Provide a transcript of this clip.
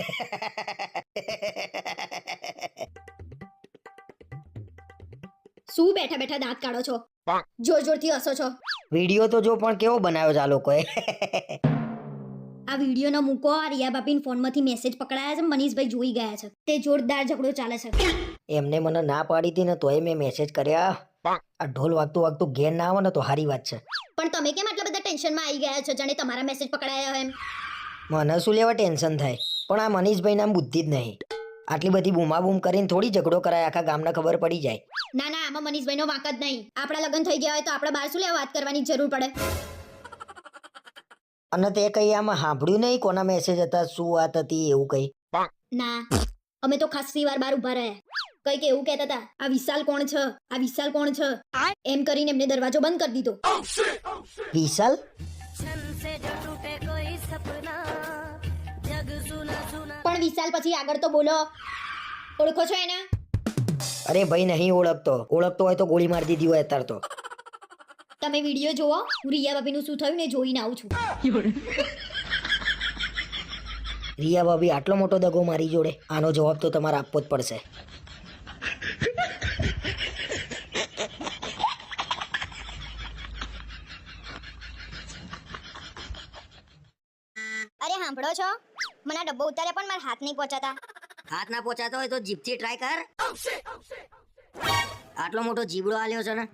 શું બેઠા બેઠા દાંત કાઢો છો? જોર જોરથી હસો છો. વીડિયો તો જો પણ કેવો બનાવ્યો છે આ લોકોએ? આ વીડિયો નો મૂકો આ રિયા બાપીન ફોનમાંથી મેસેજ પકડાયા છે મનીષભાઈ જોઈ ગયા છે. તે જોરદાર ઝઘડો ચાલે છે. એમને મને ના પાડી હતી ને તોય મેં મેસેજ કર્યા. આ ઢોલ વાગતું વાગતું ઘેર ના આવે ને તો સારી વાત છે. પણ તમે કેમ આટલા બધા ટેન્શનમાં આવી ગયા છો? જાણે તમારા મેસેજ પકડાયા હોય એમ. મને શું લેવા ટેન્શન થાય? પણ આ મનીષભાઈ નામ બુદ્ધિ જ નહીં. આટલી બધી બૂમાબૂમ કરીને થોડી ઝઘડો કરાય આખા ગામને ખબર પડી જાય. ના ના આમાં મનીષભાઈનો વાંક જ નહીં. આપણા લગ્ન થઈ ગયા હોય તો આપણે બહાર શું લેવા વાત કરવાની જરૂર પડે? અને તે કઈ આમાં સાંભળ્યું નહીં કોના મેસેજ હતા શું વાત હતી એવું કઈ? ના અમે તો ખાસી વાર બહાર ઊભા રહ્યા. કંઈક એવું કહેતા હતા આ વિશાલ કોણ છે? આ વિશાલ કોણ છે? એમ કરીને એમને દરવાજો બંધ કરી દીધો. વિશાલ? પણ વિશાલ પછી આગળ તો બોલો. ઓળખો છો એને? અરે ભાઈ નહીં ઓળખતો. ઓળખતો હોય તો ગોળી મારી દીધી હોય અત્યારે તો. તમે વીડિયો જોવો હું રિયા ભાભીનું શું થયું ને જોઈને આવું છું. રિયા ભાભી આટલો મોટો દગો મારી જોડે આનો જવાબ તો તમારે આપવો જ પડશે. અરે સાંભળો છો? મને ડબ્બો ઉતારે પણ મારા હાથ નહીં પહોંચાતા. હાથ ના પહોંચાતો હોય તો જીભથી ટ્રાય કર. આટલો મોટો જીબડો આલ્યો છે ને.